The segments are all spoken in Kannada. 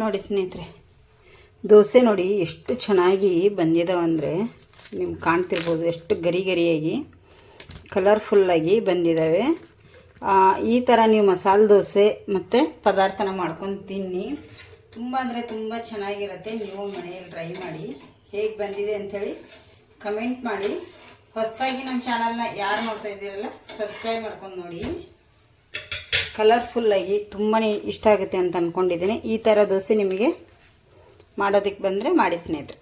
ನೋಡಿ ಸ್ನೇಹಿತರೆ, ದೋಸೆ ನೋಡಿ ಎಷ್ಟು ಚೆನ್ನಾಗಿ ಬಂದಿದ್ದಾವಂದರೆ ನಿಮ್ಗೆ ಕಾಣ್ತಿರ್ಬೋದು, ಎಷ್ಟು ಗರಿ ಗರಿಯಾಗಿ ಕಲರ್ಫುಲ್ಲಾಗಿ ಬಂದಿದ್ದಾವೆ ಈ ಥರ ನೀವು ಮಸಾಲೆ ದೋಸೆ ಮತ್ತು ಪದಾರ್ಥನ ಮಾಡ್ಕೊಂಡು ತಿನ್ನಿ. ತುಂಬ ಅಂದರೆ ತುಂಬ ಚೆನ್ನಾಗಿರುತ್ತೆ, ನೀವು ಮನೆಯಲ್ಲಿ ಟ್ರೈ ಮಾಡಿ. ಹೇಗೆ ಬಂದಿದೆ ಅಂಥೇಳಿ ಕಮೆಂಟ್ ಮಾಡಿ. ಹೊಸದಾಗಿ ನಮ್ಮ ಚಾನಲ್ನ ಯಾರು ನೋಡ್ತಾ ಇದ್ದೀರಲ್ಲ ಸಬ್ಸ್ಕ್ರೈಬ್ ಮಾಡ್ಕೊಂಡು ನೋಡಿ. ಕಲರ್ಫುಲ್ಲಾಗಿ ತುಂಬಾ ಇಷ್ಟ ಆಗುತ್ತೆ ಅಂತ ಅಂದ್ಕೊಂಡಿದ್ದೀನಿ ಈ ಥರ ದೋಸೆ ನಿಮಗೆ ಮಾಡೋದಕ್ಕೆ ಬಂದರೆ ಮಾಡಿ ಸ್ನೇಹಿತರೆ.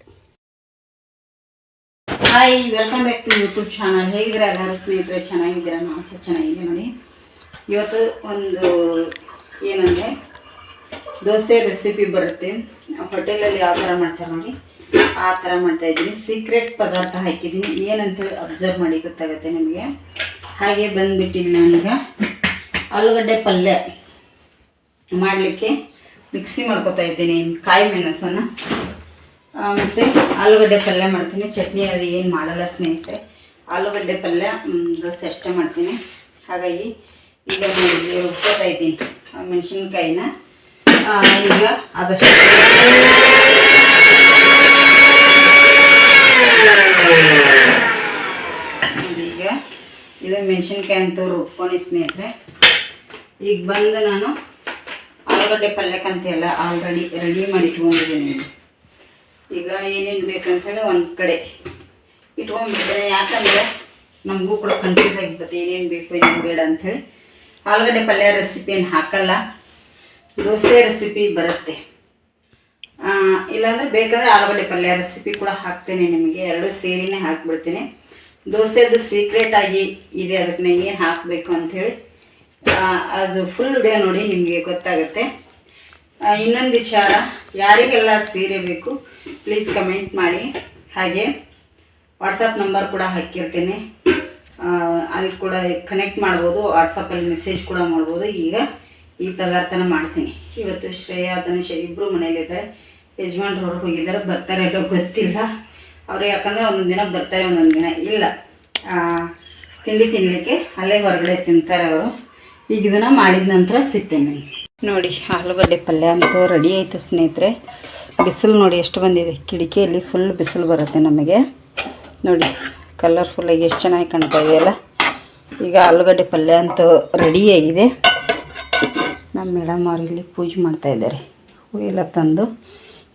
Hi welcome back to YouTube channel ಹೇಗಿದ್ರ ಎಲ್ಲರೂ? ಸ್ನೇಹಿತರೆ, ಚೆನ್ನಾಗಿದ್ದೀರಾ? ಸಹ ಚೆನ್ನಾಗಿದೆ ನೋಡಿ. ಇವತ್ತು ಒಂದು ಏನಂದರೆ ದೋಸೆ ರೆಸಿಪಿ ಬರುತ್ತೆ. ಹೋಟೆಲಲ್ಲಿ ಯಾವ ಥರ ಮಾಡ್ತಾರೆ ನೋಡಿ. ಆ ಥರ ಮಾಡ್ತಾ ಇದ್ದೀನಿ. ಸೀಕ್ರೆಟ್ ಪದಾರ್ಥ ಹಾಕಿದ್ದೀನಿ. ಏನಂತೇಳಿ ಅಬ್ಸರ್ವ್ ಮಾಡಿ ಗೊತ್ತಾಗುತ್ತೆ ನಿಮಗೆ. ಹಾಗೆ ಬಂದುಬಿಟ್ಟಿಲ್ಲ ನನಗೆ. ಆಲೂಗಡ್ಡೆ ಪಲ್ಯ ಮಾಡಲಿಕ್ಕೆ ಮಿಕ್ಸಿ ಮಾಡ್ಕೊತಾ ಇದ್ದೀನಿ, ಕಾಯಿ ಮೆಣಸನ್ನು. ಮತ್ತು ಆಲೂಗಡ್ಡೆ ಪಲ್ಯ ಮಾಡ್ತೀನಿ. ಚಟ್ನಿ ಅದು ಏನು ಮಾಡಲ್ಲ ಸ್ನೇಹಿತರೆ. ಆಲೂಗಡ್ಡೆ ಪಲ್ಯ ದೋಸೆ ಅಷ್ಟೇ ಮಾಡ್ತೀನಿ. ಹಾಗಾಗಿ ಈಗ ರುಬ್ಕೋತಾ ಇದ್ದೀನಿ ಮೆಣಸಿನ್ಕಾಯಿನ. ಈಗ ಆದಷ್ಟು ನೋಡಿ ಈಗ ಇದು ಮೆಣಸಿನ್ಕಾಯಿ ಅಂತೂ ರುಬ್ಕೊಂಡು ಸ್ನೇಹಿತರೆ ಈಗ ಬಂದು ನಾನು ಆಲೂಗಡ್ಡೆ ಪಲ್ಯಕ್ಕಂತೆಲ್ಲ ಆಲ್ರೆಡಿ ರೆಡಿ ಮಾಡಿ ಇಟ್ಕೊಂಡಿದ್ದೀನಿ. ಈಗ ಏನೇನು ಬೇಕಂತೇಳಿ ಒಂದು ಕಡೆ ಇಟ್ಕೊಂಡ್ಬಿಡ್ತೇನೆ ಯಾಕಂದರೆ ನಮಗೂ ಕೂಡ ಕನ್ಫ್ಯೂಸ್ ಆಗಿಬಿಡುತ್ತೆ. ಏನೇನು ಬೇಕು, ಏನೇನು ಬೇಡ ಅಂಥೇಳಿ. ಆಲೂಗಡ್ಡೆ ಪಲ್ಯ ರೆಸಿಪಿ ಏನು ಹಾಕಲ್ಲ. ದೋಸೆ ರೆಸಿಪಿ ಬರುತ್ತೆ. ಇಲ್ಲಾಂದರೆ ಬೇಕಾದರೆ ಆಲೂಗಡ್ಡೆ ಪಲ್ಯ ರೆಸಿಪಿ ಕೂಡ ಹಾಕ್ತೇನೆ ನಿಮಗೆ. ಎರಡು ಸೇರಿನೇ ಹಾಕ್ಬಿಡ್ತೀನಿ. ದೋಸೆದು ಸೀಕ್ರೆಟ್ ಆಗಿ ಇದೆ. ಅದಕ್ಕೆ ಏನು ಹಾಕಬೇಕು ಅಂಥೇಳಿ ಅದು ಫುಲ್ ವಿಡಿಯೋ ನೋಡಿ ನಿಮಗೆ ಗೊತ್ತಾಗುತ್ತೆ. ಇನ್ನೊಂದು ವಿಚಾರ, ಯಾರಿಗೆಲ್ಲ ಸೀರೆ ಬೇಕು ಪ್ಲೀಸ್ ಕಮೆಂಟ್ ಮಾಡಿ. ಹಾಗೆ ವಾಟ್ಸಪ್ ನಂಬರ್ ಕೂಡ ಹಾಕಿರ್ತೀನಿ. ಅಲ್ಲಿ ಕೂಡ ಕನೆಕ್ಟ್ ಮಾಡ್ಬೋದು ವಾಟ್ಸಪ್ಪಲ್ಲಿ ಮೆಸೇಜ್ ಕೂಡ ಮಾಡ್ಬೋದು. ಈಗ ಈ ಪದಾರ್ಥನ ಮಾಡ್ತೀನಿ. ಇವತ್ತು ಶ್ರೇಯಾ, ತನುಷ ಇಬ್ಬರು ಮನೇಲಿದ್ದಾರೆ ಯಜಮಾನ್ರು ಹೊರಗೆ ಹೋಗಿದ್ದಾರೆ, ಬರ್ತಾರೆ ಎಲ್ಲೋ ಗೊತ್ತಿಲ್ಲ. ಅವರು ಯಾಕಂದರೆ ಒಂದೊಂದು ದಿನ ಬರ್ತಾರೆ, ಒಂದೊಂದು ದಿನ ಇಲ್ಲ. ತಿಂಡಿ ತಿನ್ನಲಿಕ್ಕೆ ಅಲ್ಲೇ ಹೊರಗಡೆ ತಿಂತಾರೆ ಅವರು. ಈಗ ಇದನ್ನು ಮಾಡಿದ ನಂತರ ಸಿಗ್ತೇನೆ. ನೋಡಿ, ಆಲೂಗಡ್ಡೆ ಪಲ್ಯ ಅಂತೂ ರೆಡಿ ಆಯಿತು ಸ್ನೇಹಿತರೆ. ಬಿಸಿಲು ನೋಡಿ ಎಷ್ಟು ಬಂದಿದೆ. ಕಿಟಕಿಯಲ್ಲಿ ಫುಲ್ ಬಿಸಿಲು ಬರುತ್ತೆ ನಮಗೆ. ನೋಡಿ ಕಲರ್ಫುಲ್ಲಾಗಿ ಎಷ್ಟು ಚೆನ್ನಾಗಿ ಕಾಣ್ತಾ ಇದೆಯಲ್ಲ ಈಗ ಆಲೂಗಡ್ಡೆ ಪಲ್ಯ ಅಂತೂ ರೆಡಿಯಾಗಿದೆ ನಮ್ಮ ಮೇಡಮ್ ಅವ್ರು ಇಲ್ಲಿ ಪೂಜೆ ಮಾಡ್ತಾ ಇದ್ದಾರೆ. ಹೂವೆಲ್ಲ ತಂದು.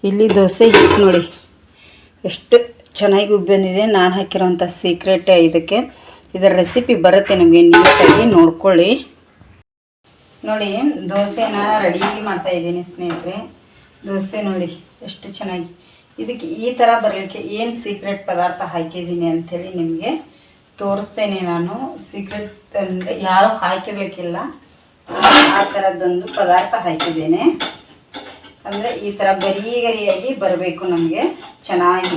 ಇಲ್ಲಿ ದೋಸೆ ಹಿಟ್ಟು ನೋಡಿ. ಎಷ್ಟು ಚೆನ್ನಾಗಿ ಬಂದಿದೆ. ನಾನು ಹಾಕಿರೋಂಥ ಸೀಕ್ರೆಟ್ ಇದಕ್ಕೆ. ಇದರ ರೆಸಿಪಿ ಬರುತ್ತೆ ನಿಮಗೆ ನೀಟಾಗಿ ನೋಡ್ಕೊಳ್ಳಿ. ನೋಡಿ, ದೋಸೆನ ರೆಡಿ ಮಾಡ್ತಾ ಇದ್ದೀನಿ ಸ್ನೇಹಿತರೆ. ದೋಸೆ ನೋಡಿ, ಎಷ್ಟು ಚೆನ್ನಾಗಿ. ಇದಕ್ಕೆ ಈ ಥರ ಬರಲಿಕ್ಕೆ ಏನು ಸೀಕ್ರೆಟ್ ಪದಾರ್ಥ ಹಾಕಿದ್ದೀನಿ ಅಂಥೇಳಿ ನಿಮಗೆ ತೋರಿಸ್ತೇನೆ ನಾನು. ಸೀಕ್ರೆಟ್ ಅಂದರೆ ಯಾರೂ ಹಾಕಿರ್ಲಿಕ್ಕಿಲ್ಲ ಆ ಥರದ್ದೊಂದು ಪದಾರ್ಥ ಹಾಕಿದ್ದೇನೆ. ಅಂದರೆ ಈ ಥರ ಗರಿ ಗರಿಯಾಗಿ ಬರಬೇಕು ನಮಗೆ, ಚೆನ್ನಾಗಿ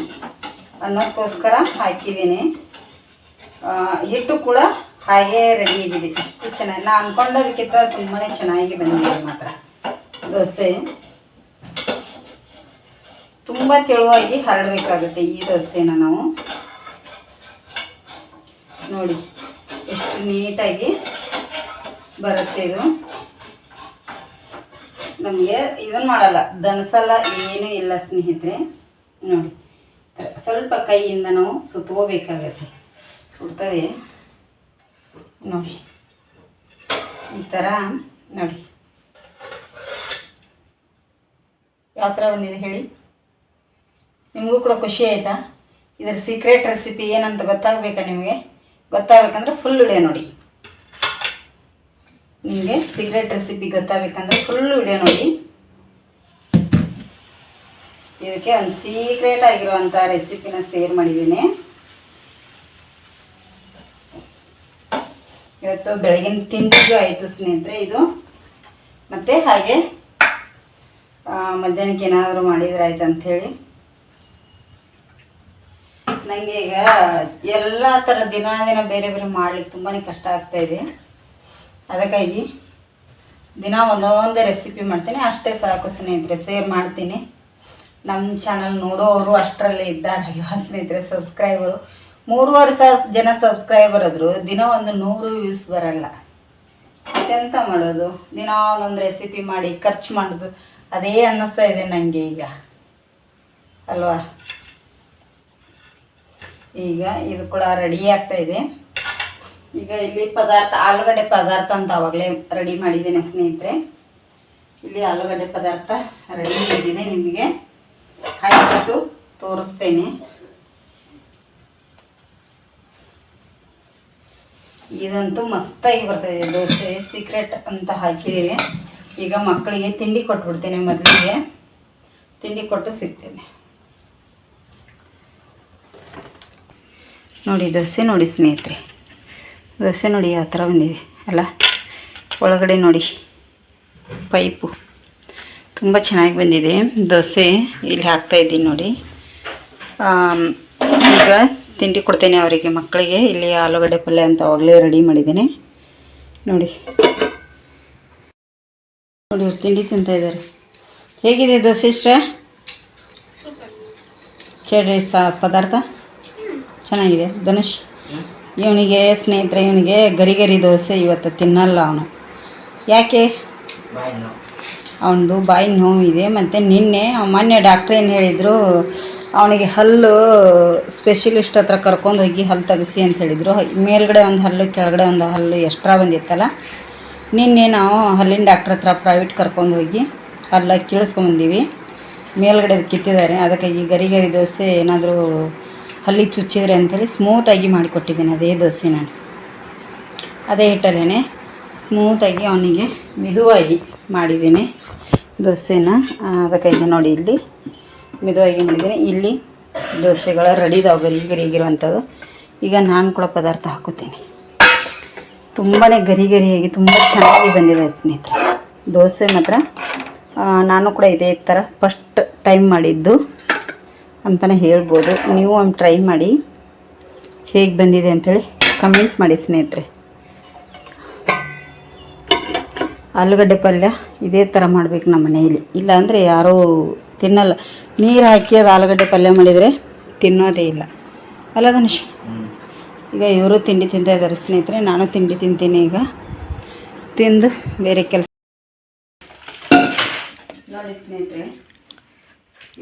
ಅನ್ನೋದಕ್ಕೋಸ್ಕರ ಹಾಕಿದ್ದೀನಿ. ಹಿಟ್ಟು ಕೂಡ ಹಾಗೇ ರೆಡಿ ಇದ್ದಿದೆ ಇಷ್ಟು ಚೆನ್ನಾಗಿ, ನಾ ಅನ್ಕೊಂಡೋದಕ್ಕಿಂತ ತುಂಬಾ ಚೆನ್ನಾಗಿ ಬಂದಿದೆ ಮಾತ್ರ. ದೋಸೆ. ತುಂಬ ತೆಳುವಾಗಿ ಹರಡಬೇಕಾಗುತ್ತೆ ಈ ದೋಸೆನ ನಾವು. ನೋಡಿ, ಎಷ್ಟು ನೀಟಾಗಿ ಬರುತ್ತೆ ಇದು. ನಮಗೆ ಇದನ್ನು ಮಾಡಲ್ಲ, ದನಸಲ್ಲ ಏನೂ ಇಲ್ಲ ಸ್ನೇಹಿತರೆ. ನೋಡಿ, ಸ್ವಲ್ಪ ಕೈಯಿಂದ ನಾವು ಸುತ್ತೋಬೇಕಾಗತ್ತೆ ಸುಡ್ತದೆ. ನೋಡಿ. ಈ ಥರ ನೋಡಿ. ಯಾವ ಥರ ಬಂದಿದೆ ಹೇಳಿ. ನಿಮಗೂ ಕೂಡ ಖುಷಿ ಆಯಿತಾ? ಇದರ ಸೀಕ್ರೆಟ್ ರೆಸಿಪಿ ಏನಂತ ಗೊತ್ತಾಗಬೇಕಾ ನಿಮಗೆ? ಗೊತ್ತಾಗಬೇಕಂದ್ರೆ ಫುಲ್ ವಿಡಿಯೋ ನೋಡಿ. ನಿಮಗೆ ಸೀಕ್ರೆಟ್ ರೆಸಿಪಿ ಗೊತ್ತಾಗಬೇಕಂದ್ರೆ ಫುಲ್ ವಿಡಿಯೋ ನೋಡಿ. ಇದಕ್ಕೆ ಒಂದು ಸೀಕ್ರೆಟ್ ಆಗಿರುವಂಥ ರೆಸಿಪಿನ ಶೇರ್ ಮಾಡಿದ್ದೀನಿ. ಇವತ್ತು ಬೆಳಗಿನ ತಿಂಡಿಗೂ ಆಯಿತು ಸ್ನೇಹಿತರೆ ಇದು. ಮತ್ತು ಹಾಗೆ ಮಧ್ಯಾಹ್ನಕ್ಕೆ ಏನಾದರೂ ಮಾಡಿದ್ರೆ ಆಯ್ತು ಅಂಥೇಳಿ ನನಗೆ ಈಗ ಎಲ್ಲ ಥರ ದಿನ ದಿನ ಬೇರೆ ಬೇರೆ ಮಾಡ್ಲಿಕ್ಕೆ ತುಂಬಾ ಕಷ್ಟ ಆಗ್ತಾ ಇದೆ. ಅದಕ್ಕಾಗಿ ದಿನ ಒಂದೊಂದೇ ರೆಸಿಪಿ ಮಾಡ್ತೀನಿ. ಅಷ್ಟೇ ಸಾಕು ಸ್ನೇಹಿತರೆ ಶೇರ್ ಮಾಡ್ತೀನಿ. ನಮ್ಮ ಚಾನಲ್ ನೋಡೋರು ಅಷ್ಟರಲ್ಲೇ ಅಯ್ಯೋ ಸ್ನೇಹಿತರೆ ಸಬ್ಸ್ಕ್ರೈಬರು ಮೂರುವರೆ ಸಾವಿರ ಜನ ಸಬ್ಸ್ಕ್ರೈಬರ್ ಆದ್ರು, ದಿನ ಒಂದು ನೂರು ವ್ಯೂಸ್ ಬರಲ್ಲ. ಎಂತ ಮಾಡೋದು? ದಿನ ಒಂದು ರೆಸಿಪಿ ಮಾಡಿ ಖರ್ಚು ಮಾಡೋದು. ಅದೇ ಅನ್ನಿಸ್ತಾ ಇದೆ ನನಗೆ ಈಗ. ಅಲ್ವಾ? ಈಗ ಇದು ಕೂಡ ರೆಡಿ ಆಗ್ತಾ ಇದೆ. ಈಗ ಇಲ್ಲಿ ಪದಾರ್ಥ, ಆಲೂಗಡ್ಡೆ ಪದಾರ್ಥ ಅಂತ ಅವಾಗಲೇ ರೆಡಿ ಮಾಡಿದ್ದೇನೆ ಸ್ನೇಹಿತರೆ. ಇಲ್ಲಿ ಆಲೂಗಡ್ಡೆ ಪದಾರ್ಥ ರೆಡಿ ಮಾಡಿದ್ದೀನಿ ನಿಮಗೆ. ಹಾಕಿಬಿಟ್ಟು ತೋರಿಸ್ತೇನೆ. ಇದಂತೂ ಮಸ್ತಾಗಿ ಬರ್ತದೆ, ದೋಸೆ ಸೀಕ್ರೆಟ್ ಅಂತ ಹಾಕಿದ್ದೀವಿ ಈಗ ಮಕ್ಕಳಿಗೆ ತಿಂಡಿ ಕೊಟ್ಬಿಡ್ತೇನೆ ಮೊದಲಿಗೆ ತಿಂಡಿ ಕೊಟ್ಟು ಸಿಗ್ತೇನೆ. ನೋಡಿ, ದೋಸೆ ನೋಡಿ ಸ್ನೇಹಿತರೆ. ದೋಸೆ ನೋಡಿ ಯಾವ ಥರ ಬಂದಿದೆ, ಅಲ್ಲ? ಒಳಗಡೆ ನೋಡಿ, ಪೈಪು. ತುಂಬ ಚೆನ್ನಾಗಿ ಬಂದಿದೆ ದೋಸೆ. ಇಲ್ಲಿ ಹಾಕ್ತಾಯಿದ್ದೀನಿ ನೋಡಿ. ಈಗ ತಿಂಡಿ ಕೊಡ್ತೇನೆ ಅವರಿಗೆ ಮಕ್ಕಳಿಗೆ. ಇಲ್ಲಿ ಆಲೂಗಡ್ಡೆ ಪಲ್ಯ ಅಂತ ಅವಾಗಲೇ ರೆಡಿ ಮಾಡಿದ್ದೀನಿ. ನೋಡಿ. ನೋಡಿ ಇವ್ರು ತಿಂಡಿ ತಿಂತಾ ಇದ್ದಾರೆ. ಹೇಗಿದೆ ದೋಸೆ ಇಷ್ಟ? ಚೇಡಿ ಸಾ ಪದಾರ್ಥ? ಚೆನ್ನಾಗಿದೆ. ಧನುಷ್? ಇವನಿಗೆ ಸ್ನೇಹಿತರೆ, ಇವನಿಗೆ ಗರಿ ಗರಿ ದೋಸೆ ಇವತ್ತು ತಿನ್ನಲ್ಲ ಅವನು. ಯಾಕೆ? ಅವನದು ಬಾಯಿ ನೋವಿದೆ ಮತ್ತು ನಿನ್ನೆ ಮೊನ್ನೆ ಡಾಕ್ಟ್ರ್ ಏನು ಹೇಳಿದರು, ಅವನಿಗೆ ಹಲ್ಲು ಸ್ಪೆಷಲಿಸ್ಟ್ ಹತ್ರ ಕರ್ಕೊಂಡು ಹೋಗಿ ಹಲ್ಲು ತೆಗೆಸಿ ಅಂತ ಹೇಳಿದರು. ಮೇಲ್ಗಡೆ ಒಂದು ಹಲ್ಲು, ಕೆಳಗಡೆ ಒಂದು ಹಲ್ಲು ಎಕ್ಸ್ಟ್ರಾ ಬಂದಿತ್ತಲ್ಲ. ನಿನ್ನೆ ನಾವು ಹಲ್ಲಿನ ಡಾಕ್ಟ್ರ್ ಹತ್ರ ಪ್ರೈವೇಟ್ ಕರ್ಕೊಂಡು ಹೋಗಿ ಹಲ್ಲ ಕೀಳಿಸ್ಕೊಂಬಂದೀವಿ ಮೇಲ್ಗಡೆ ಕಿತ್ತಿದ್ದಾರೆ. ಅದಕ್ಕಾಗಿ ಗರಿ ಗರಿ ದೋಸೆ ಏನಾದರೂ ಹಲ್ಲಿ ಚುಚ್ಚಿದ್ರೆ ಅಂಥೇಳಿ ಸ್ಮೂತಾಗಿ ಮಾಡಿಕೊಟ್ಟಿದ್ದೀನಿ ಅದೇ ದೋಸೆ ನಾನು. ಅದೇ ಹಿಟ್ಟಲ್ಲೇ ಸ್ಮೂತಾಗಿ ಅವನಿಗೆ ಮೆದುವಾಗಿ ಮಾಡಿದ್ದೀನಿ. ದೋಸೆನ ಅದಕ್ಕೆ ಅದಕ್ಕಾಗಿ ನೋಡಿ ಇಲ್ಲಿ. ಮೆದುವಾಗಿ ಮಾಡಿದ್ದೀನಿ. ಇಲ್ಲಿ ದೋಸೆಗಳ ರೆಡಿ ಇದಾವೆ ಗರಿ ಗರಿಗಿರುವಂಥದ್ದು ಈಗ ನಾನು ಕೂಡ ಪದಾರ್ಥ ಹಾಕುತ್ತೇನೆ. ತುಂಬಾ ಗರಿ ಗರಿಯಾಗಿ, ತುಂಬ ಚೆನ್ನಾಗಿ ಬಂದಿದೆ ಸ್ನೇಹಿತರೆ. ದೋಸೆ ಮಾತ್ರ ನಾನು ಕೂಡ ಇದೇ ಥರ ಫಸ್ಟ್ ಟೈಮ್ ಮಾಡಿದ್ದು ಅಂತಲೇ ಹೇಳ್ಬೋದು. ನೀವು ಒಂದು ಟ್ರೈ ಮಾಡಿ ಹೇಗೆ ಬಂದಿದೆ ಅಂಥೇಳಿ ಕಮೆಂಟ್ ಮಾಡಿ ಸ್ನೇಹಿತರೆ. ಆಲೂಗಡ್ಡೆ ಪಲ್ಯ ಇದೇ ಥರ ಮಾಡಬೇಕು ನಮ್ಮ ಮನೆಯಲ್ಲಿ. ಇಲ್ಲಾಂದರೆ ಯಾರೂ ತಿನ್ನಲ್ಲ. ನೀರು ಹಾಕಿ ಅದು ಆಲೂಗಡ್ಡೆ ಪಲ್ಯ ಮಾಡಿದರೆ ತಿನ್ನೋದೇ ಇಲ್ಲ. ಅಲ್ಲ ಧನುಷ್? ಈಗ ಇವರು ತಿಂಡಿ ತಿಂತಾ ಇದ್ದಾರೆ ಸ್ನೇಹಿತರೆ ನಾನು ತಿಂಡಿ ತಿಂತೀನಿ ಈಗ. ತಿಂದು ಬೇರೆ ಕೆಲಸ. ನೋಡಿ ಸ್ನೇಹಿತರೆ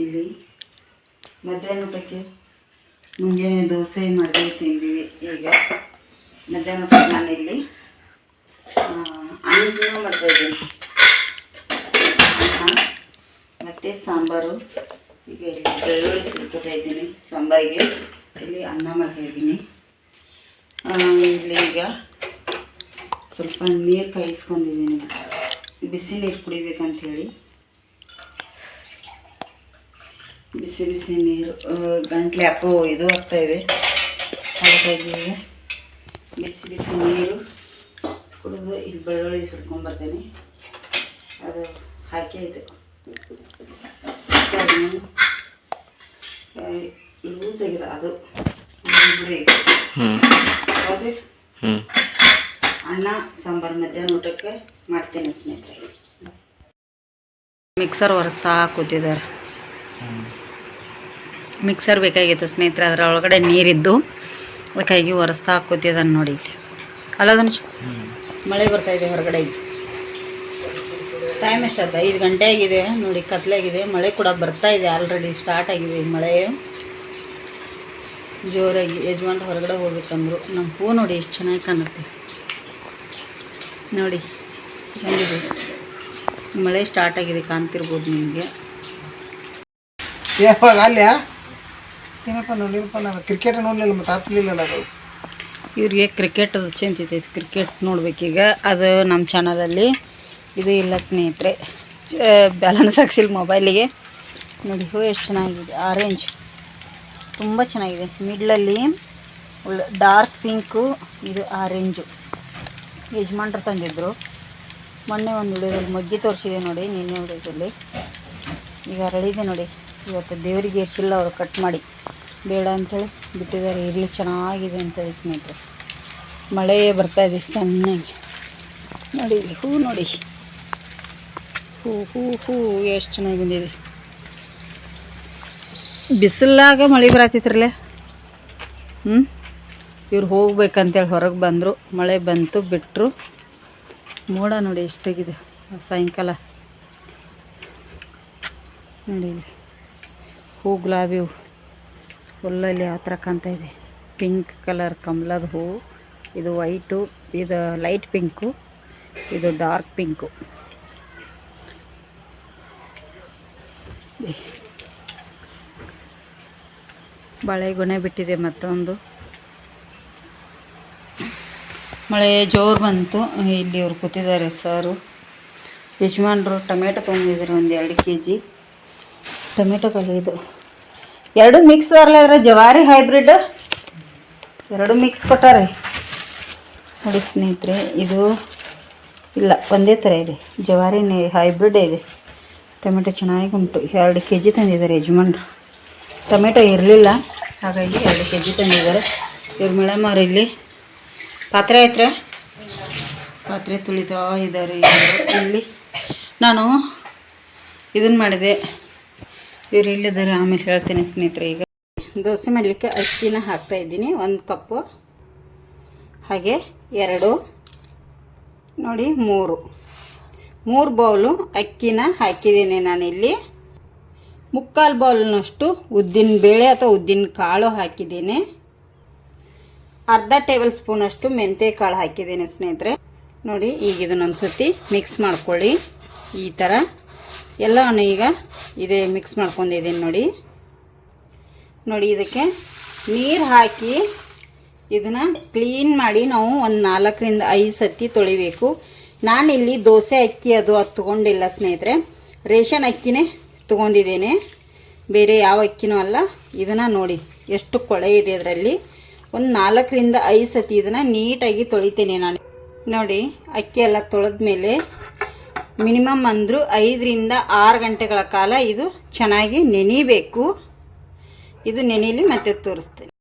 ಇಲ್ಲಿ ಮಧ್ಯಾಹ್ನ ಊಟಕ್ಕೆ ಮುಂಜಾನೆ ದೋಸೆ ಮಾಡಿದ್ರೆ ತಿಂದಿವಿ ಈಗ. ಮಧ್ಯಾಹ್ನ ನಾನು ನಾನಿಲ್ಲಿ ಅನ್ನ ಮಾಡ್ತಾಯಿದ್ದೀನಿ ಅನ್ನ, ಮತ್ತು ಸಾಂಬಾರು. ಈಗ ಇಲ್ಲಿ ಬೆಳ್ಳುಳ್ಳಿ ಸುಲ್ಕೋತಾ ಇದ್ದೀನಿ ಸಾಂಬಾರಿಗೆ. ಇಲ್ಲಿ ಅನ್ನ ಮಾಡ್ತಾಯಿದ್ದೀನಿ ಇಲ್ಲಿ ಈಗ ಸ್ವಲ್ಪ ನೀರು ಕಾಯಿಸ್ಕೊಂಡಿದ್ದೀನಿ. ಬಿಸಿ ನೀರು ಕುಡಿಬೇಕಂತ ಹೇಳಿ ಬಿಸಿ ಬಿಸಿ ನೀರು ಗಂಟ್ಲೆ ಯಾಕೋ ಇದು ಆಗ್ತಾ ಇದೆ. ಹಾಗಾಗಿ ಬಿಸಿ ಬಿಸಿ ನೀರು. ಕುಡಿದು ಇಲ್ಲಿ ಬೆಳ್ಳುಳ್ಳಿ ಸುಟ್ಕೊಂಡ್ಬರ್ತೀನಿ ಅದು ಹಾಕಿ ಇದು ಲೂಸ್ ಆಗಿದೆ ಅದು? ಅನ್ನ ಸಾಂಬಾರು ಮಧ್ಯಾಹ್ನ ಊಟಕ್ಕೆ ಮಾಡ್ತೀನಿ ಸ್ನೇಹಿತರೆ. ಮಿಕ್ಸರ್ ಒರೆಸ್ತಾ ಕೂತಿದ್ದಾರೆ. ಮಿಕ್ಸರ್ ಬೇಕಾಗಿತ್ತು ಸ್ನೇಹಿತರೆ ಅದರ ಒಳಗಡೆ ನೀರಿದ್ದು. ಅದಕ್ಕಾಗಿ ಒರೆಸ್ತಾ ಕೂತಿದ್ದಾನೆ ನೋಡಿ ಇಲ್ಲಿ. ಅಲ್ಲ ಧನುಷ್. ಮಳೆ ಬರ್ತಾ ಇದೆ ಹೊರಗಡೆ. ಟೈಮ್ ಎಷ್ಟಾಯ್ತು? ಐದು ಗಂಟೆ ಆಗಿದೆ. ನೋಡಿ ಕತ್ಲಾಗಿದೆ ಮಳೆ ಕೂಡ ಬರ್ತಾ ಇದೆ ಆಲ್ರೆಡಿ ಸ್ಟಾರ್ಟ್ ಆಗಿದೆ ಮಳೆ. ಜೋರಾಗಿ ಯಜಮಾನ್ರು ಹೊರಗಡೆ ಹೋಗ್ಬೇಕಂದ್ರು. ನಮ್ಮ ಹೂ ನೋಡಿ ಎಷ್ಟು ಚೆನ್ನಾಗಿ ಕಾಣುತ್ತೆ. ನೋಡಿ, ಬಂದಿದೆ. ಮಳೆ ಸ್ಟಾರ್ಟ್ ಆಗಿದೆ, ಕಾಣ್ತಿರ್ಬೋದು ನಿಮಗೆ. ಏನಪ್ಪ ಅಲ್ಯ ಏನಪ್ಪ ನೋಡಿ ನಾನು ಕ್ರಿಕೆಟ್ ನೋಡಲಿಲ್ಲ, ಮತ್ತೆ ಹತ್ತಲಿಲ್ಲ ಅದು? ಇವ್ರಿಗೆ ಕ್ರಿಕೆಟ್ ಚಿಂತಿದೆ ಕ್ರಿಕೆಟ್ ನೋಡ್ಬೇಕೀಗ. ಅದು ನಮ್ಮ ಚಾನಲಲ್ಲಿ ಇದು ಇಲ್ಲ ಸ್ನೇಹಿತರೆ. ಬ್ಯಾಲೆನ್ಸ್ ಹಾಕ್ಸಿಲ್ಲ ಮೊಬೈಲಿಗೆ ನೋಡಿ, ಹೂ, ಎಷ್ಟು ಚೆನ್ನಾಗಿದೆ. ಆರೆಂಜ್ ತುಂಬ ಚೆನ್ನಾಗಿದೆ. ಮಿಡ್ಲಲ್ಲಿ ಡಾರ್ಕ್ ಪಿಂಕು ಇದು ಆರೆಂಜು ಯಜಮಾನ್ರು ತಂದಿದ್ದರು ಮೊನ್ನೆ ಒಂದು ವಿಡಿಯೋದಲ್ಲಿ ಮಗ್ಗಿ ತೋರಿಸಿದೆ ನೋಡಿ, ನಿನ್ನೆ ವಿಡಿಯೋದಲ್ಲಿ. ಈಗ ಅರಳಿದೆ ನೋಡಿ. ಇವತ್ತು ದೇವರಿಗೆ ಇರ್ಸಿಲ್ಲ ಅವರು ಕಟ್ ಮಾಡಿ. ಬೇಡ ಅಂತೇಳಿ ಬಿಟ್ಟಿದ್ದಾರೆ. ಇರಲಿ, ಚೆನ್ನಾಗಿದೆ ಅಂತ ಸ್ನೇಹಿತರೆ. ಮಳೆ ಬರ್ತಾ ಇದೆ ಸಣ್ಣಗೆ. ನೋಡಿ, ಹೂ ನೋಡಿ. ಹೂ ಹೂ ಹೂ, ಎಷ್ಟು ಚೆನ್ನಾಗಿ ಬಂದಿದೆ. ಬಿಸಿಲಾಗ ಮಳೆ ಬರತ್ತಿತ್ರಲ್ಲೇ ಹ್ಞೂ ಇವ್ರು ಹೋಗ್ಬೇಕಂತೇಳಿ ಹೊರಗೆ ಬಂದರು. ಮಳೆ ಬಂತು ಬಿಟ್ಟರು ಮೋಡ ನೋಡಿ ಎಷ್ಟಾಗಿದೆ. ಸಾಯಂಕಾಲ. ನೋಡಿ ಹೂ, ಗುಲಾಬಿ ಹೂ. ಹುಲ್ಲಲ್ಲಿ ಯಾವ ಥರ ಕಾಣ್ತಾ ಇದೆ. ಪಿಂಕ್ ಕಲರ್ ಕಮಲದ ಹೂ. ಇದು ವೈಟು ಇದು ಲೈಟ್ ಪಿಂಕು ಇದು ಡಾರ್ಕ್ ಪಿಂಕು ಗುಣೆ ಬಿಟ್ಟಿದೆ ಮತ್ತೊಂದು. ಮಳೆ ಜೋರು ಬಂತು. ಇಲ್ಲಿ ಅವ್ರು ಕೂತಿದ್ದಾರೆ ಸಾರು ಯಜಮಾನ್ರು ಟೊಮೆಟೊ ತೊಗೊಂಡಿದ್ದಾರೆ ಒಂದು ಎರಡು ಕೆ ಜಿ ಟೊಮೆಟೊ ಇದು. ಎರಡು ಮಿಕ್ಸ್ ಅದ್ರ ಜವಾರಿ ಹೈಬ್ರಿಡ್ ಎರಡು ಮಿಕ್ಸ್ ಕೊಟ್ಟಾರೆ. ನೋಡಿ ಸ್ನೇಹಿತರೆ, ಇದು ಇಲ್ಲ, ಒಂದೇ ಥರ ಇದೆ. ಜವಾರಿ ಹೈಬ್ರಿಡ್ ಇದೆ. ಟೊಮೆಟೊ ಚೆನ್ನಾಗಿ ಉಂಟು. ಎರಡು ಕೆ ಜಿ ತಂದಿದ್ದಾರೆ ಯಜಮಾನ್ರು. ಟೊಮೆಟೊ ಇರಲಿಲ್ಲ. ಹಾಗಾಗಿ ಎರಡು ಕೆ ಜಿ ತಂದಿದ್ದಾರೆ. ಇವ್ರು ಮೇಡಮ್ ಅವ್ರು ಇಲ್ಲಿ ಪಾತ್ರೆ ಐತ್ರ ಪಾತ್ರೆ ತುಳಿತಾ ಇದ್ದಾರೆ ಇಲ್ಲಿ ನಾನು ಇದನ್ನು ಮಾಡಿದೆ. ಇವ್ರು ಇಲ್ಲಿದ್ದಾರೆ ಆಮೇಲೆ ಹೇಳ್ತೇನೆ ಸ್ನೇಹಿತರೆ ಈಗ. ದೋಸೆ ಮಾಡಲಿಕ್ಕೆ ಅಕ್ಕಿನ ಹಾಕ್ತಾ ಇದ್ದೀನಿ. ಒಂದು ಕಪ್ಪು. ಹಾಗೆ ಎರಡು. ನೋಡಿ, ಮೂರು. ಮೂರು ಬೌಲು ಅಕ್ಕಿನ ಹಾಕಿದ್ದೀನಿ ನಾನಿಲ್ಲಿ. ಮುಕ್ಕಾಲು ಬೌಲ್ನಷ್ಟು ಉದ್ದಿನ ಬೇಳೆ ಅಥವಾ ಉದ್ದಿನ ಕಾಳು ಹಾಕಿದ್ದೀನಿ. ಅರ್ಧ ಟೇಬಲ್ ಸ್ಪೂನಷ್ಟು ಮೆಂತ್ಯ ಕಾಳು ಹಾಕಿದ್ದೀನಿ ಸ್ನೇಹಿತರೆ. ನೋಡಿ, ಈಗ ಇದನ್ನೊಂದು ಸತಿ ಮಿಕ್ಸ್ ಮಾಡ್ಕೊಳ್ಳಿ. ಈ ಥರ ಎಲ್ಲವನ್ನು ಈಗ ಇದೇ ಮಿಕ್ಸ್ ಮಾಡ್ಕೊಂಡಿದ್ದೀನಿ ನೋಡಿ. ನೋಡಿ ಇದಕ್ಕೆ ನೀರು ಹಾಕಿ ಇದನ್ನು ಕ್ಲೀನ್ ಮಾಡಿ ನಾವು ಒಂದು ನಾಲ್ಕರಿಂದ ಐದು ಸತಿ ತೊಳಿಬೇಕು. ನಾನಿಲ್ಲಿ ದೋಸೆ ಅಕ್ಕಿ ಅದು ಅದು ತೊಗೊಂಡಿಲ್ಲ ಸ್ನೇಹಿತರೆ. ರೇಷನ್ ಅಕ್ಕಿನೇ ತೊಗೊಂಡಿದ್ದೇನೆ. ಬೇರೆ ಯಾವ ಅಕ್ಕಿನೂ ಅಲ್ಲ. ಇದನ್ನು ನೋಡಿ ಎಷ್ಟು ಕೊಳೆ ಇದೆ ಅದರಲ್ಲಿ ಒಂದು ನಾಲ್ಕರಿಂದ ಐದು ಸತಿ ಇದನ್ನು ನೀಟಾಗಿ ತೊಳಿತೇನೆ ನಾನು. ನೋಡಿ, ಅಕ್ಕಿ ಎಲ್ಲ ತೊಳೆದ್ಮೇಲೆ ಮಿನಿಮಮ್ ಅಂದರೂ ಐದರಿಂದ ಆರು ಗಂಟೆಗಳ ಕಾಲ ಇದು ಚೆನ್ನಾಗಿ ನೆನಿಬೇಕು. ಇದು ನೆನೆಯಲಿ ಮತ್ತೆ ತೋರಿಸ್ತೀನಿ.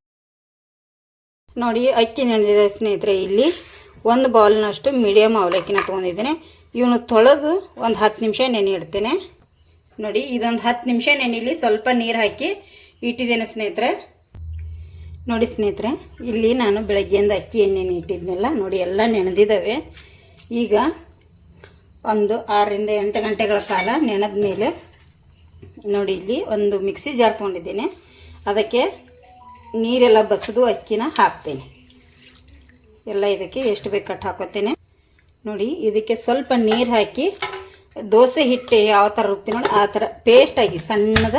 ನೋಡಿ, ಅಕ್ಕಿ ನೆನೆದಿದೆ ಸ್ನೇಹಿತರೆ, ಇಲ್ಲಿ ಒಂದು ಬೌಲ್ನಷ್ಟು ಮೀಡಿಯಮ್ ಅವಲಕ್ಕಿನ ತೊಗೊಂಡಿದ್ದೇನೆ. ಇವನು ತೊಳೆದು ಒಂದು ಹತ್ತು ನಿಮಿಷ ನೆನೆ ಇಡ್ತೇನೆ ನೋಡಿ, ಇದೊಂದು ಹತ್ತು ನಿಮಿಷ ನೆನೆಲಿ ಸ್ವಲ್ಪ ನೀರು ಹಾಕಿ ಇಟ್ಟಿದ್ದೇನೆ ಸ್ನೇಹಿತರೆ. ನೋಡಿ ಸ್ನೇಹಿತರೆ, ಇಲ್ಲಿ ನಾನು ಬೆಳಗ್ಗೆಯಿಂದ ಅಕ್ಕಿ ನೆನೆ ಇಟ್ಟಿದ್ನೆಲ್ಲ, ನೋಡಿ, ಎಲ್ಲ ನೆನೆದಿದ್ದಾವೆ. ಈಗ ಒಂದು ಆರರಿಂದ ಎಂಟು ಗಂಟೆಗಳ ಕಾಲ ನೆನೆದ ಮೇಲೆ ನೋಡಿ ಇಲ್ಲಿ ಒಂದು ಮಿಕ್ಸಿ ಜಾರ್ ಅದಕ್ಕೆ ನೀರೆಲ್ಲ ಬಸಿದು ಅಕ್ಕಿನ ಹಾಕ್ತೇನೆ. ಎಲ್ಲ ಇದಕ್ಕೆ ಎಷ್ಟು ಬೇಕು ಕಟ್ಟು ಹಾಕೋತೇನೆ. ನೋಡಿ, ಇದಕ್ಕೆ ಸ್ವಲ್ಪ ನೀರು ಹಾಕಿ ದೋಸೆ ಹಿಟ್ಟು ಯಾವ ಥರ ರುಬ್ತೀನಿ ನೋಡಿ, ಆ ಥರ ಪೇಸ್ಟಾಗಿ ಸಣ್ಣದ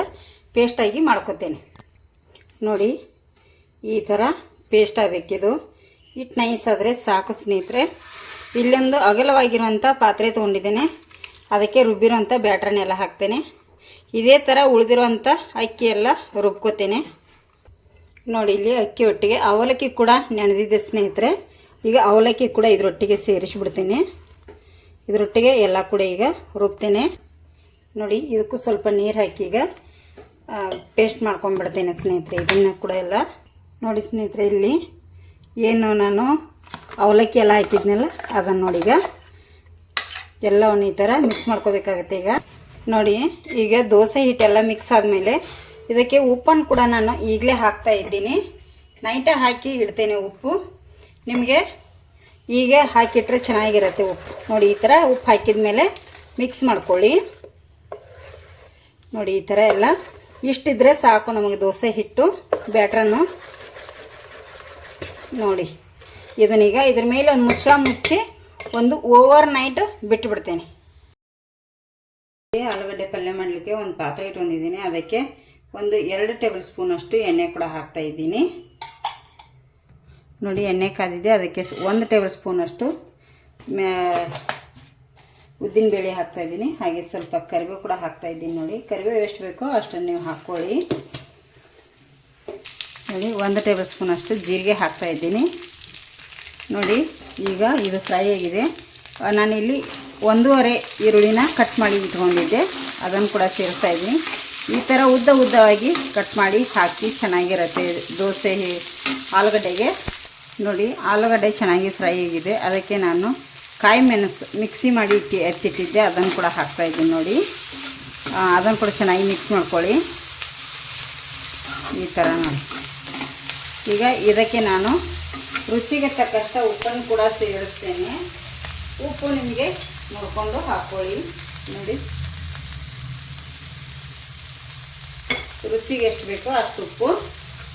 ಪೇಸ್ಟಾಗಿ ಮಾಡ್ಕೋತೇನೆ. ನೋಡಿ, ಈ ಥರ ಪೇಸ್ಟ್ ಆಗಬೇಕಿದು. ಹಿಟ್ಟು ನೈಸ್ ಆದರೆ ಸಾಕು ಸ್ನೇಹಿತರೆ. ಇಲ್ಲೊಂದು ಅಗಲವಾಗಿರುವಂಥ ಪಾತ್ರೆ ತೊಗೊಂಡಿದ್ದೇನೆ. ಅದಕ್ಕೆ ರುಬ್ಬಿರೋಂಥ ಬ್ಯಾಟ್ರನ್ನೆಲ್ಲ ಹಾಕ್ತೇನೆ. ಇದೇ ಥರ ಉಳಿದಿರುವಂಥ ಅಕ್ಕಿ ಎಲ್ಲ ರುಬ್ಕೋತೇನೆ. ನೋಡಿ, ಇಲ್ಲಿ ಅಕ್ಕಿ ಒಟ್ಟಿಗೆ ಅವಲಕ್ಕಿ ಕೂಡ ನೆನೆದಿದ್ದೆ ಸ್ನೇಹಿತರೆ. ಈಗ ಅವಲಕ್ಕಿ ಕೂಡ ಇದರೊಟ್ಟಿಗೆ ಸೇರಿಸಿಬಿಡ್ತೇನೆ. ಇದರೊಟ್ಟಿಗೆ ಎಲ್ಲ ಕೂಡ ಈಗ ರುಬ್ತೇನೆ. ನೋಡಿ, ಇದಕ್ಕೂ ಸ್ವಲ್ಪ ನೀರು ಹಾಕಿ ಈಗ ಪೇಸ್ಟ್ ಮಾಡ್ಕೊಂಬಿಡ್ತೇನೆ ಸ್ನೇಹಿತರೆ. ಇದನ್ನು ಕೂಡ ಎಲ್ಲ. ನೋಡಿ ಸ್ನೇಹಿತರೆ, ಇಲ್ಲಿ ಏನು ನಾನು ಅವಲಕ್ಕಿ ಎಲ್ಲ ಹಾಕಿದ್ನಲ್ಲ, ಅದನ್ನು ನೋಡಿ ಈಗ. ಎಲ್ಲವನ್ನು ಈ ಥರ ಮಿಕ್ಸ್ ಮಾಡ್ಕೋಬೇಕಾಗತ್ತೆ ಈಗ. ನೋಡಿ, ಈಗ ದೋಸೆ ಹಿಟ್ಟೆಲ್ಲ ಮಿಕ್ಸ್ ಆದಮೇಲೆ ಇದಕ್ಕೆ ಉಪ್ಪನ್ನು ಕೂಡ ನಾನು ಈಗಲೇ ಹಾಕ್ತಾ ಇದ್ದೀನಿ. ನೈಟೇ ಹಾಕಿ ಇಡ್ತೇನೆ ಉಪ್ಪು. ನಿಮಗೆ ಈಗ ಹಾಕಿಟ್ರೆ ಚೆನ್ನಾಗಿರುತ್ತೆ ಉಪ್ಪು. ನೋಡಿ, ಈ ಥರ ಉಪ್ಪು ಹಾಕಿದ ಮೇಲೆ ಮಿಕ್ಸ್ ಮಾಡ್ಕೊಳ್ಳಿ. ನೋಡಿ, ಈ ಥರ ಎಲ್ಲ. ಇಷ್ಟಿದ್ರೆ ಸಾಕು ನಮಗೆ ದೋಸೆ ಹಿಟ್ಟು, ಬ್ಯಾಟ್ರನ್ನು. ನೋಡಿ. ಇದನ್ನೀಗ ಇದ್ರ ಮೇಲೆ ಒಂದು ಮುಚ್ಚಳ ಮುಚ್ಚಿ ಒಂದು ಓವರ್ ನೈಟ್ ಬಿಟ್ಟುಬಿಡ್ತೇನೆ ಆಲೂಗಡ್ಡೆ ಪಲ್ಯ ಮಾಡಲಿಕ್ಕೆ ಒಂದು ಪಾತ್ರೆ ಇಟ್ಕೊಂಡಿದ್ದೀನಿ. ಅದಕ್ಕೆ ಒಂದು ಎರಡು ಟೇಬಲ್ ಸ್ಪೂನ್ ಅಷ್ಟು ಎಣ್ಣೆ ಕೂಡ ಹಾಕ್ತಾ ಇದ್ದೀನಿ. ನೋಡಿ ಎಣ್ಣೆ ಕಾದಿದೆ. ಅದಕ್ಕೆ ಒಂದು ಟೇಬಲ್ ಮ್ಯಾ ಉದ್ದಿನಬೇಳೆ ಹಾಕ್ತಾ ಇದ್ದೀನಿ. ಹಾಗೆ ಸ್ವಲ್ಪ ಕರಿಬೇವು ಕೂಡ ಹಾಕ್ತಾ ಇದ್ದೀನಿ ನೋಡಿ. ಕರಿಬೇವು ಎಷ್ಟು ಬೇಕೋ ಅಷ್ಟನ್ನು ನೀವು ಹಾಕ್ಕೊಳ್ಳಿ. ನೋಡಿ, ಒಂದು ಟೇಬಲ್ ಸ್ಪೂನ್ ಅಷ್ಟು ಜೀರಿಗೆ ಹಾಕ್ತಾ ಇದ್ದೀನಿ. ನೋಡಿ, ಈಗ ಇದು ಫ್ರೈ ಆಗಿದೆ. ನಾನಿಲ್ಲಿ ಒಂದೂವರೆ ಈರುಳ್ಳಿನ ಕಟ್ ಮಾಡಿ ಇಟ್ಕೊಂಡಿದ್ದೆ. ಅದನ್ನು ಕೂಡ ಸೇರಿಸ್ತಾ ಇದ್ದೀನಿ. ಈ ಥರ ಉದ್ದ ಉದ್ದವಾಗಿ ಕಟ್ ಮಾಡಿ ಹಾಕಿ ಚೆನ್ನಾಗಿರುತ್ತೆ. ದೋಸೆ, ಆಲೂಗಡ್ಡೆಗೆ. ನೋಡಿ, ಆಲೂಗಡ್ಡೆ ಚೆನ್ನಾಗಿ ಫ್ರೈ ಆಗಿದೆ. ಅದಕ್ಕೆ ನಾನು ಕಾಯಿ ಮೆಣಸು ಮಿಕ್ಸಿ ಮಾಡಿ ಇಟ್ಟು, ಎತ್ತಿಟ್ಟಿದ್ದೆ. ಅದನ್ನು ಕೂಡ ಹಾಕ್ತಾ ಇದ್ದೀನಿ ನೋಡಿ. ಅದನ್ನು ಕೂಡ ಚೆನ್ನಾಗಿ ಮಿಕ್ಸ್ ಮಾಡ್ಕೊಳ್ಳಿ. ಈ ಥರ ನೋಡಿ. ಈಗ ಇದಕ್ಕೆ ನಾನು ರುಚಿಗೆ ತಕ್ಕಷ್ಟ ಉಪ್ಪನ್ನು ಕೂಡ ಸೇರಿಸ್ತೇನೆ. ಉಪ್ಪು ನಿಮಗೆ ನೋಡಿಕೊಂಡು ಹಾಕ್ಕೊಳ್ಳಿ ನೋಡಿ. ರುಚಿಗೆ ಎಷ್ಟು ಬೇಕೋ ಅಷ್ಟು ಉಪ್ಪು.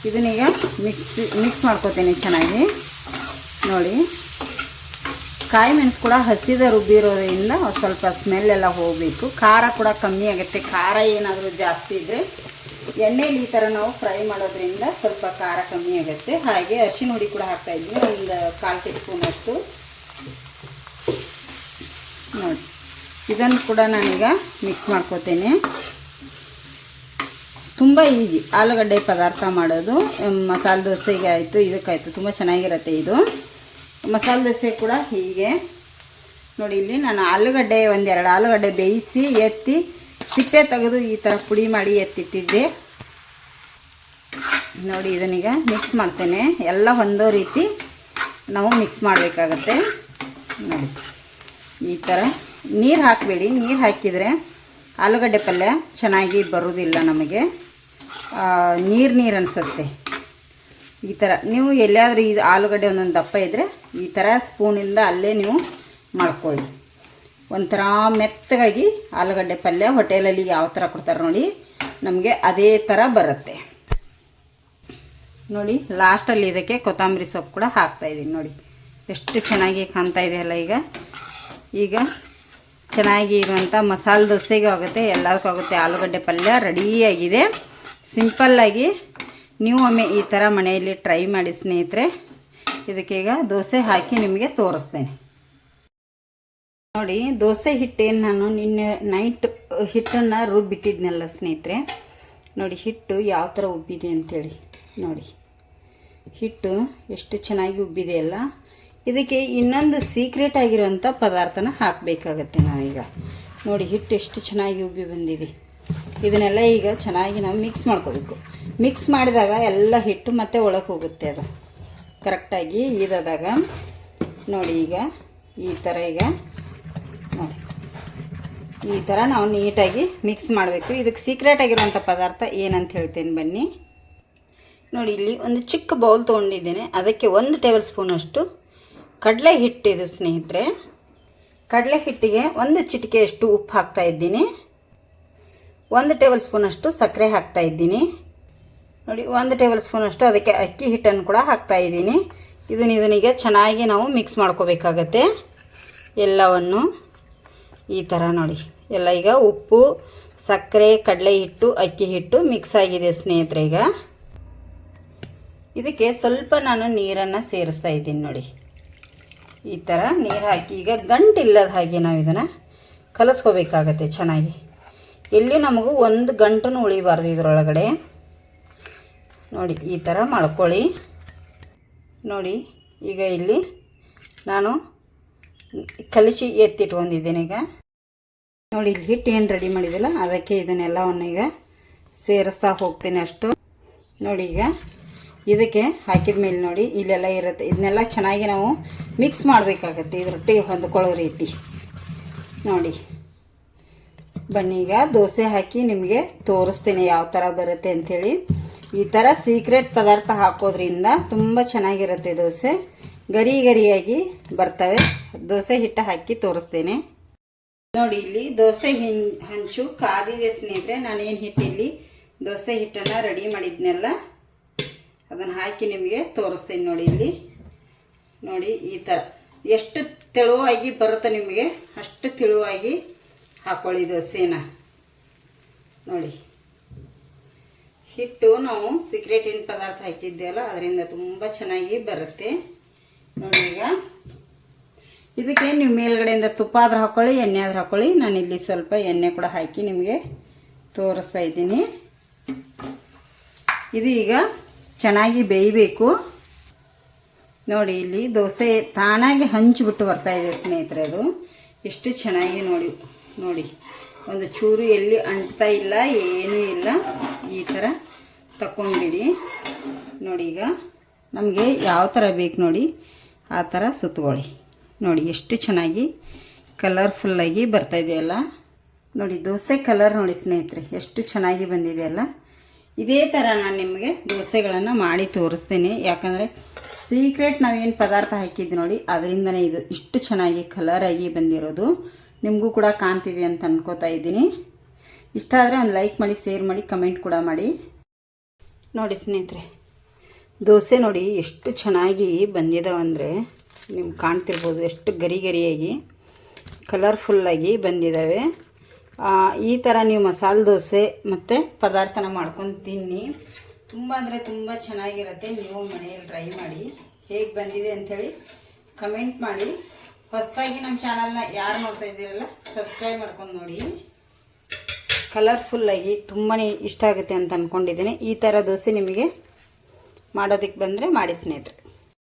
ಇದನ್ನೀಗ ಮಿಕ್ಸ್ ಮಿಕ್ಸ್ ಮಾಡ್ಕೋತೀನಿ ಚೆನ್ನಾಗಿ. ನೋಡಿ. ಕಾಯಿ ಮೆಣಸು ಕೂಡ ಹಸಿದ ರುಬ್ಬಿರೋದ್ರಿಂದ ಸ್ವಲ್ಪ ಸ್ಮೆಲ್ ಎಲ್ಲ ಹೋಗಬೇಕು. ಖಾರ ಕೂಡ ಕಮ್ಮಿ ಆಗುತ್ತೆ. ಖಾರ ಏನಾದರೂ ಜಾಸ್ತಿ ಇದ್ದರೆ ಎಣ್ಣೆಲಿ ಈ ಥರ ನಾವು ಫ್ರೈ ಮಾಡೋದ್ರಿಂದ ಸ್ವಲ್ಪ ಖಾರ ಕಮ್ಮಿ ಆಗುತ್ತೆ. ಹಾಗೆ ಅರಿಶಿನ ಹುಡಿ ಕೂಡ ಹಾಕ್ತಾ ಇದ್ವಿ ಒಂದು ಕಾಲು ಟೀ ಸ್ಪೂನ್ ಅಷ್ಟು. ನೋಡಿ. ಇದನ್ನು ಕೂಡ ನಾನೀಗ ಮಿಕ್ಸ್ ಮಾಡ್ಕೋತೇನೆ. ತುಂಬ ಈಜಿ ಆಲೂಗಡ್ಡೆ ಪದಾರ್ಥ ಮಾಡೋದು. ಮಸಾಲೆ ದೋಸೆಗೆ ಆಯಿತು ಇದಕ್ಕಾಯಿತು ತುಂಬ ಚೆನ್ನಾಗಿರುತ್ತೆ ಇದು. ಮಸಾಲೆ ದೋಸೆ ಕೂಡ ಹೀಗೆ. ನೋಡಿ, ಇಲ್ಲಿ ನಾನು ಆಲೂಗಡ್ಡೆ, ಒಂದೆರಡು ಆಲೂಗಡ್ಡೆ ಬೇಯಿಸಿ ಎತ್ತಿ ಸಿಪ್ಪೆ ತೆಗೆದು ಈ ಥರ ಪುಡಿ ಮಾಡಿ ಎತ್ತಿಟ್ಟಿದ್ದೆ. ನೋಡಿ ಇದನ್ನೀಗ ಮಿಕ್ಸ್ ಮಾಡ್ತೇನೆ. ಎಲ್ಲ ಹೊಂದೋ ರೀತಿ ನಾವು ಮಿಕ್ಸ್ ಮಾಡಬೇಕಾಗತ್ತೆ. ನೋಡಿ, ಈ ಥರ ನೀರು ಹಾಕಬೇಡಿ. ನೀರು ಹಾಕಿದರೆ ಆಲೂಗಡ್ಡೆ ಪಲ್ಯ ಚೆನ್ನಾಗಿ ಬರೋದಿಲ್ಲ ನಮಗೆ. ನೀರು ನೀರು ಅನಿಸುತ್ತೆ. ಈ ಥರ ನೀವು ಎಲ್ಲಿಯಾದರೂ ಇದು ಆಲೂಗಡ್ಡೆ ಒಂದೊಂದು ದಪ್ಪ ಇದ್ದರೆ ಈ ಥರ ಸ್ಪೂನಿಂದ ಅಲ್ಲೇ ನೀವು ಮಾಡ್ಕೊಳ್ಳಿ. ಒಂಥರ ಮೆತ್ತಗಾಗಿ ಆಲೂಗಡ್ಡೆ ಪಲ್ಯ ಹೋಟೆಲಲ್ಲಿ ಯಾವ ಥರ ಕೊಡ್ತಾರೆ ನೋಡಿ ನಮಗೆ ಅದೇ ಥರ ಬರುತ್ತೆ. ನೋಡಿ ಲಾಸ್ಟಲ್ಲಿ ಇದಕ್ಕೆ ಕೊತ್ತಂಬರಿ ಸೊಪ್ಪು ಕೂಡ ಹಾಕ್ತಾ ಇದ್ದೀನಿ ನೋಡಿ. ಎಷ್ಟು ಚೆನ್ನಾಗಿ ಕಾಣ್ತಾ ಇದೆ ಅಲ್ಲ ಈಗ. ಈಗ ಚೆನ್ನಾಗಿ ಇರುವಂಥ ಮಸಾಲೆ ದೋಸೆಗೂ ಆಗುತ್ತೆ, ಎಲ್ಲದಕ್ಕೂ ಆಗುತ್ತೆ. ಆಲೂಗಡ್ಡೆ ಪಲ್ಯ ರೆಡಿಯಾಗಿದೆ ಸಿಂಪಲ್ಲಾಗಿ ನೀವು ಒಮ್ಮೆ ಈ ಥರ ಮನೆಯಲ್ಲಿ ಟ್ರೈ ಮಾಡಿ ಸ್ನೇಹಿತರೆ ಇದಕ್ಕೀಗ ದೋಸೆ ಹಾಕಿ ನಿಮಗೆ ತೋರಿಸ್ತೇನೆ. ನೋಡಿ, ದೋಸೆ ಹಿಟ್ಟೇನು ನಾನು ನಿನ್ನೆ ನೈಟ್ ಹಿಟ್ಟನ್ನು ರುಬ್ಬಿಟ್ಟಿದ್ನಲ್ಲ ಸ್ನೇಹಿತರೆ. ನೋಡಿ, ಹಿಟ್ಟು ಯಾವ ಥರ ಉಬ್ಬಿದೆ ಅಂತೇಳಿ. ನೋಡಿ. ಹಿಟ್ಟು ಎಷ್ಟು ಚೆನ್ನಾಗಿ ಉಬ್ಬಿದೆ ಅಲ್ಲ. ಇದಕ್ಕೆ ಇನ್ನೊಂದು ಸೀಕ್ರೆಟ್ ಆಗಿರುವಂಥ ಪದಾರ್ಥನ ಹಾಕಬೇಕಾಗತ್ತೆ ನಾವೀಗ. ನೋಡಿ, ಹಿಟ್ಟು ಎಷ್ಟು ಚೆನ್ನಾಗಿ ಉಬ್ಬಿ ಬಂದಿದೆ. ಇದನ್ನೆಲ್ಲ ಈಗ ಚೆನ್ನಾಗಿ ನಾವು ಮಿಕ್ಸ್ ಮಾಡ್ಕೋಬೇಕು. ಮಿಕ್ಸ್ ಮಾಡಿದಾಗ ಎಲ್ಲ ಹಿಟ್ಟು ಮತ್ತೆ ಒಳಗೆ ಹೋಗುತ್ತೆ ಅದು. ಕರೆಕ್ಟಾಗಿ ಇದಾದಾಗ, ನೋಡಿ ಈಗ ಈ ಥರ ಈಗ, ನೋಡಿ. ಈ ಥರ ನಾವು ನೀಟಾಗಿ ಮಿಕ್ಸ್ ಮಾಡಬೇಕು. ಇದಕ್ಕೆ ಸೀಕ್ರೆಟ್ ಆಗಿರುವಂಥ ಪದಾರ್ಥ ಏನಂತ ಹೇಳ್ತೇನೆ ಬನ್ನಿ. ನೋಡಿ ಇಲ್ಲಿ ಒಂದು ಚಿಕ್ಕ ಬೌಲ್ ತೊಗೊಂಡಿದ್ದೇನೆ. ಅದಕ್ಕೆ ಒಂದು ಟೇಬಲ್ ಸ್ಪೂನಷ್ಟು ಕಡಲೆ ಹಿಟ್ಟಿದು ಸ್ನೇಹಿತರೆ. ಕಡಲೆ ಹಿಟ್ಟಿಗೆ ಒಂದು ಚಿಟಿಕೆಯಷ್ಟು ಉಪ್ಪು ಹಾಕ್ತಾ ಇದ್ದೀನಿ. ಒಂದು ಟೇಬಲ್ ಸ್ಪೂನಷ್ಟು ಸಕ್ಕರೆ ಹಾಕ್ತಾ ಇದ್ದೀನಿ. ನೋಡಿ, ಒಂದು ಟೇಬಲ್ ಸ್ಪೂನಷ್ಟು ಅದಕ್ಕೆ ಅಕ್ಕಿ ಹಿಟ್ಟನ್ನು ಕೂಡ ಹಾಕ್ತಾ ಇದ್ದೀನಿ. ಇದನ್ನ ಇದನ್ನೀಗ ಚೆನ್ನಾಗಿ ನಾವು ಮಿಕ್ಸ್ ಮಾಡ್ಕೋಬೇಕಾಗತ್ತೆ. ಎಲ್ಲವನ್ನು ಈ ಥರ ನೋಡಿ. ಎಲ್ಲ ಈಗ ಉಪ್ಪು, ಸಕ್ಕರೆ, ಕಡಲೆ ಹಿಟ್ಟು, ಅಕ್ಕಿ ಹಿಟ್ಟು ಮಿಕ್ಸ್ ಆಗಿದೆ ಸ್ನೇಹಿತರೆ ಈಗ. ಇದಕ್ಕೆ ಸ್ವಲ್ಪ ನಾನು ನೀರನ್ನು ಸೇರಿಸ್ತಾ ಇದ್ದೀನಿ ನೋಡಿ. ಈ ಥರ ನೀರು ಹಾಕಿ, ಈಗ ಗಂಟಿಲ್ಲದ ಹಾಗೆ ನಾವು ಇದನ್ನು ಕಲಿಸ್ಕೋಬೇಕಾಗತ್ತೆ ಚೆನ್ನಾಗಿ. ಎಲ್ಲಿ ನಮಗೂ ಒಂದು ಗಂಟು ಉಳಿಬಾರ್ದು ಇದರೊಳಗಡೆ. ನೋಡಿ, ಈ ಥರ ಮಾಡ್ಕೊಳ್ಳಿ. ನೋಡಿ, ಈಗ ಇಲ್ಲಿ ನಾನು ಕಲಿಸಿ ಎತ್ತಿಟ್ಕೊಂಡಿದ್ದೇನೆ ಈಗ. ನೋಡಿ, ಇಲ್ಲಿ ಹಿಟ್ಟು ಏನು ರೆಡಿ ಮಾಡಿದಿಲ್ಲ, ಅದಕ್ಕೆ ಇದನ್ನೆಲ್ಲವನ್ನು ಈಗ ಸೇರಿಸ್ತಾ ಹೋಗ್ತೀನಿ ಅಷ್ಟು. ನೋಡಿ, ಈಗ ಇದಕ್ಕೆ ಹಾಕಿದ ಮೇಲೆ ನೋಡಿ, ಇಲ್ಲೆಲ್ಲ ಇರುತ್ತೆ. ಇದನ್ನೆಲ್ಲ ಚೆನ್ನಾಗಿ ನಾವು ಮಿಕ್ಸ್ ಮಾಡಬೇಕಾಗತ್ತೆ. ಇದ್ರೊಟ್ಟಿಗೆ ಹೊಂದ್ಕೊಳ್ಳೋ ರೀತಿ. ನೋಡಿ. ಬನ್ನಿ, ಈಗ ದೋಸೆ ಹಾಕಿ ನಿಮಗೆ ತೋರಿಸ್ತೀನಿ ಯಾವ ಥರ ಬರುತ್ತೆ ಅಂಥೇಳಿ ಈ ಥರ ಸೀಕ್ರೆಟ್ ಪದಾರ್ಥ ಹಾಕೋದ್ರಿಂದ ತುಂಬ ಚೆನ್ನಾಗಿರುತ್ತೆ ದೋಸೆ. ಗರಿ ಗರಿಯಾಗಿ ಬರ್ತವೆ. ದೋಸೆ ಹಿಟ್ಟು ಹಾಕಿ ತೋರಿಸ್ತೇನೆ. ನೋಡಿ, ಇಲ್ಲಿ ದೋಸೆ ಹಿಂ ಹಂಚು, ಕಾದಿದೆ ಸ್ನೇಹಿತರೆ, ನಾನೇನು ಹಿಟ್ಟಿಲ್ಲಿ ದೋಸೆ ಹಿಟ್ಟನ್ನು ರೆಡಿ ಮಾಡಿದ್ನೆಲ್ಲ. ಅದನ್ನು ಹಾಕಿ ನಿಮಗೆ ತೋರಿಸ್ತೀನಿ ನೋಡಿ ಇಲ್ಲಿ. ನೋಡಿ ಈ ಥರ ಎಷ್ಟು ತೆಳುವಾಗಿ ಬರುತ್ತೆ ನಿಮಗೆ, ಅಷ್ಟು ತೆಳುವಾಗಿ ಹಾಕೊಳ್ಳಿ ದೋಸೆನ ನೋಡಿ. ಹಿಟ್ಟು ನಾವು ಸೀಕ್ರೆಟಿನ ಪದಾರ್ಥ ಹಾಕಿದ್ದೆಲ್ಲ ಅದರಿಂದ ತುಂಬ ಚೆನ್ನಾಗಿ ಬರುತ್ತೆ. ನೋಡಿ ಈಗ. ಇದಕ್ಕೆ ನೀವು ಮೇಲ್ಗಡೆಯಿಂದ ತುಪ್ಪ ಆದ್ರೂ ಹಾಕ್ಕೊಳ್ಳಿ ಎಣ್ಣೆ ಆದ್ರೂ ಹಾಕ್ಕೊಳ್ಳಿ ನಾನು ಇಲ್ಲಿ ಸ್ವಲ್ಪ ಎಣ್ಣೆ ಕೂಡ ಹಾಕಿ ನಿಮಗೆ ತೋರಿಸ್ತಾ ಇದ್ದೀನಿ. ಇದು ಈಗ ಚೆನ್ನಾಗಿ ಬೇಯಬೇಕು. ನೋಡಿ, ಇಲ್ಲಿ ದೋಸೆ ತಾನಾಗಿ ಹಂಚಿಬಿಟ್ಟು ಬರ್ತಾ ಇದೆ ಸ್ನೇಹಿತರೆ ಅದು. ಎಷ್ಟು ಚೆನ್ನಾಗಿ ನೋಡಿ ನೋಡಿ. ಒಂದು ಚೂರು ಎಲ್ಲಿ ಅಂಟ್ತಾ ಇಲ್ಲ, ಏನೂ ಇಲ್ಲ. ಈ ಥರ ತಕೊಂಬಿಡಿ ನೋಡಿ ಈಗ ನಮಗೆ ಯಾವ ಥರ ಬೇಕು ನೋಡಿ, ಆ ಥರ ಸುತ್ತಕೊಳ್ಳಿ ನೋಡಿ, ಎಷ್ಟು ಚೆನ್ನಾಗಿ ಕಲರ್ಫುಲ್ಲಾಗಿ ಬರ್ತಾಯಿದೆಯಲ್ಲ ನೋಡಿ, ದೋಸೆ ಕಲರ್ ನೋಡಿ ಸ್ನೇಹಿತರೆ, ಎಷ್ಟು ಚೆನ್ನಾಗಿ ಬಂದಿದೆಯಲ್ಲ. ಇದೇ ಥರ ನಾನು ನಿಮಗೆ ದೋಸೆಗಳನ್ನು ಮಾಡಿ ತೋರಿಸ್ತೀನಿ. ಯಾಕಂದರೆ ಸೀಕ್ರೆಟ್ ನಾವೇನು ಪದಾರ್ಥ ಹಾಕಿದ್ದು ನೋಡಿ, ಅದರಿಂದನೇ ಇದು ಇಷ್ಟು ಚೆನ್ನಾಗಿ ಕಲರಾಗಿ ಬಂದಿರೋದು. ನಿಮಗೂ ಕೂಡ ಕಾಣ್ತಿದೆ ಅಂತ ಅನ್ಕೋತಾ ಇದ್ದೀನಿ. ಇಷ್ಟ ಆದರೆ ಒಂದು ಲೈಕ್ ಮಾಡಿ ಶೇರ್ ಮಾಡಿ ಕಮೆಂಟ್ ಕೂಡ ಮಾಡಿ. ನೋಡಿ ಸ್ನೇಹಿತರೆ, ದೋಸೆ ನೋಡಿ ಎಷ್ಟು ಚೆನ್ನಾಗಿ ಬಂದಿದ್ದಾವಂದರೆ ನಿಮ್ಗೆ ಕಾಣ್ತಿರ್ಬೋದು. ಎಷ್ಟು ಗರಿ ಗರಿಯಾಗಿ ಕಲರ್ಫುಲ್ಲಾಗಿ ಬಂದಿದ್ದಾವೆ ಈ ಥರ ನೀವು ಮಸಾಲೆ ದೋಸೆ ಮತ್ತು ಪದಾರ್ಥನ ಮಾಡ್ಕೊಂಡು ತಿನ್ನಿ. ತುಂಬ ಅಂದರೆ ತುಂಬ ಚೆನ್ನಾಗಿರುತ್ತೆ. ನೀವು ಮನೆಯಲ್ಲಿ ಟ್ರೈ ಮಾಡಿ. ಹೇಗೆ ಬಂದಿದೆ ಅಂಥೇಳಿ ಕಮೆಂಟ್ ಮಾಡಿ. ಹೊಸದಾಗಿ ನಮ್ಮ ಚಾನಲ್ನ ಯಾರು ನೋಡ್ತಾ ಇದ್ದೀರಲ್ಲ ಸಬ್ಸ್ಕ್ರೈಬ್ ಮಾಡ್ಕೊಂಡು ನೋಡಿ. ಕಲರ್ಫುಲ್ಲಾಗಿ ತುಂಬಾ ಇಷ್ಟ ಆಗುತ್ತೆ ಅಂತ ಅಂದ್ಕೊಂಡಿದ್ದೀನಿ ಈ ಥರ ದೋಸೆ ನಿಮಗೆ ಮಾಡೋದಕ್ಕೆ ಬಂದರೆ ಮಾಡಿ ಸ್ನೇಹಿತರೆ.